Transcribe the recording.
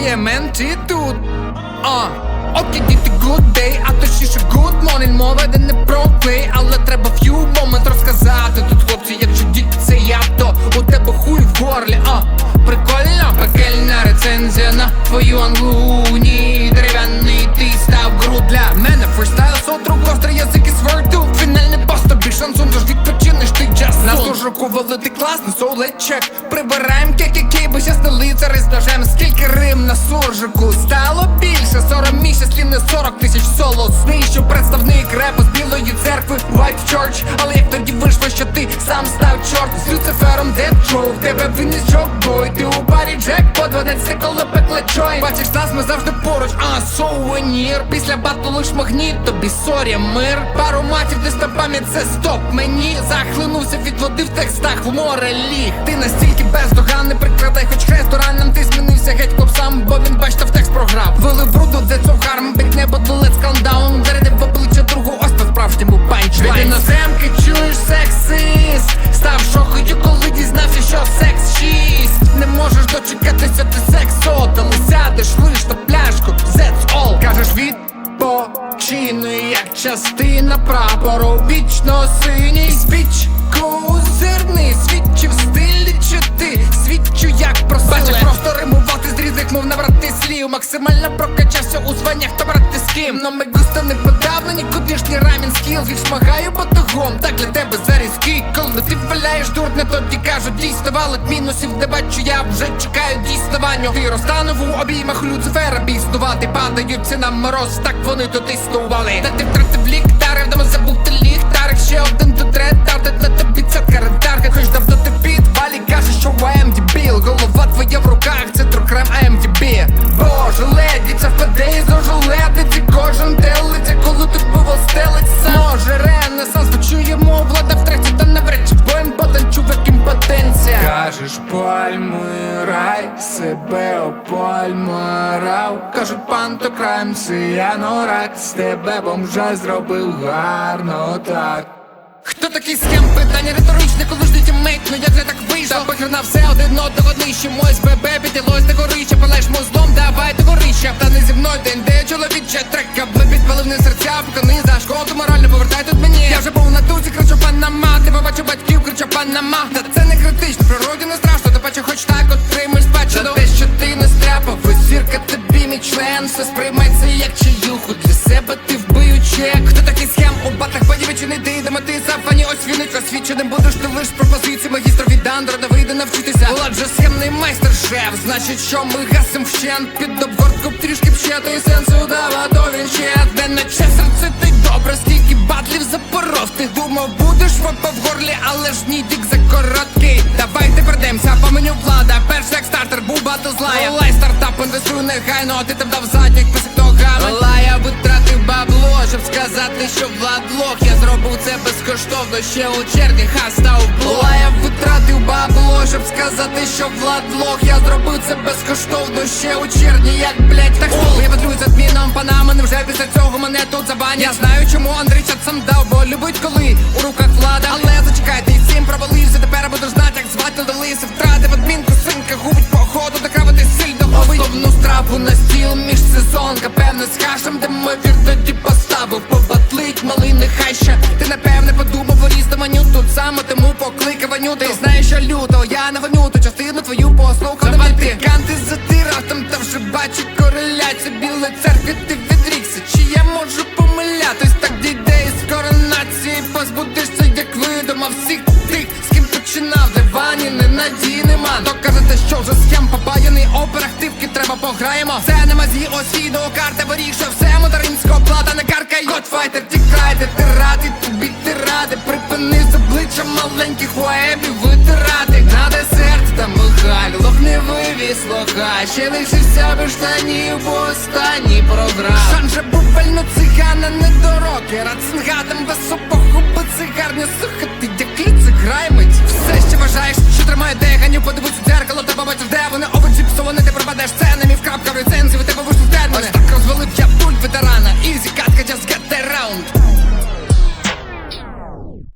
TMN чи тут? А, діти, good day, а точніше good morning. Мова йде не про плей, але треба few момент розказати. Тут хлопці, якщо діти це я, то у тебе хуй в горлі, а Прикольно, пекельна рецензія на твою англуні. Дерев'яний ти став гру для мене. Фристайл, сотру, гострий язик і сверту. Фінальний бос, тобі шансон, тож відпочинеш ти час На служоку велити класно, so let's check. Прибираєм кекіки, бо щас не лицари з ножем суржику стало більше. Сором місяців, не 40 тисяч соло. Знищу представник репу з білої церкви White Church. Але як тоді вийшло, що ти сам став чорт? З Люцифером Joe, в тебе виніс бой Ти у барі Джек по 12 коли пекле чой Бачиш нас, ми завжди поруч, а сувенір. Після батлу лиш магніт, тобі сорі, мир. Пару матів, десь на пам'ять це стоп мені. Захлинувся від води в текстах в море ліг. Ти настільки бездоганний, прикладай хоч хрест ранам частина прапору Вічно синій свічку зирний Свідчив стилі чи ти свідчу як просили Бачиш просто римувати з різних мов набрати слів. Максимально прокачався у званнях та брати з ким. Но ми густо не подавлені, кудишній рамін скіл. Їх шмагаю батогом, так для тебе зарізкий Коли ти валяєш дурне, тоді кажуть дійсно валить мінусів. Не бачу, я вже чекаю дійснування. Ти розтанув у обіймах Люцифера. Біснувати падаються на мороз, так вони тут існували. Та ти себе опальмарав Кажуть, пантокрайм, циянорак З тебе бомжа зробив гарно так Хто такий схем? Питання риторичне, коли ж тімейт, ну як же так вийшло? Та похер на все один одного нищимось ББ піділось до горища, палеш мозлом, давай до горища Та не зі мною день, де чоловіче трека Бли підпалив не серця, поки за шкоду морально повертай тут мені Я вже був на тузі, кричу панама Ти побачив батьків, кричу панама Та це не критично, природі не страшно, ти бачу хоч так отримаєш тобі Все сприймається як чиюху для себе ти вбию чек. Хто такий схем? У батах подівичі не ти, де ти зафані ось вінить освіченим будеш. Ти лиш пропозиції магістра від навчитися Схемний майстер-шеф, значить, що ми гасим вщент. Під обгортку трішки пщети і сенсу дава, то він ще де на че серце ти добре, скільки батлів запоров. Ти думав, будеш вопа в горлі, але ж ні дік за короткий. Давайте пройдемося по меню влада. Перший як стартер, був батл злая. Лай стартап, інвестуй негайно, ти там дав задніх що владлох, Я зробив це безкоштовно, ще у червні ха став блог Лая витратив бабло, щоб сказати, що владлох, Я зробив це безкоштовно, ще у червні, як блять так Я ведлюю з адміном панами, невже після цього мене тут забанять? Я знаю, чому Андрій сам дав, між сезонка, певно з хашем, де тоді поставив. Побатлить, малий, нехай ще. Ти напевне подумав, виріс до тут саме, тому покликав Аню Ти знаєш, що люто, я на ванюту частину твою послухав. Заватиканти за там, та вже бачу кореляцію. Білої церкві ти пограємо Це не мазі, ось відеокарта вирішує все материнського плата не каркай Готфайтер, тікайте, ти радий, тобі ти ради Припини з обличчя маленьких уебів витирати. На десерт та Михайло не вивіз лоха Ще лишився без штанів, бо останній програв Шанже бувально цигана не до рокера Цингадам без обоху, бо цигарня сухати, кладеш це, не мій в крапка в рецензії, тебе вийшло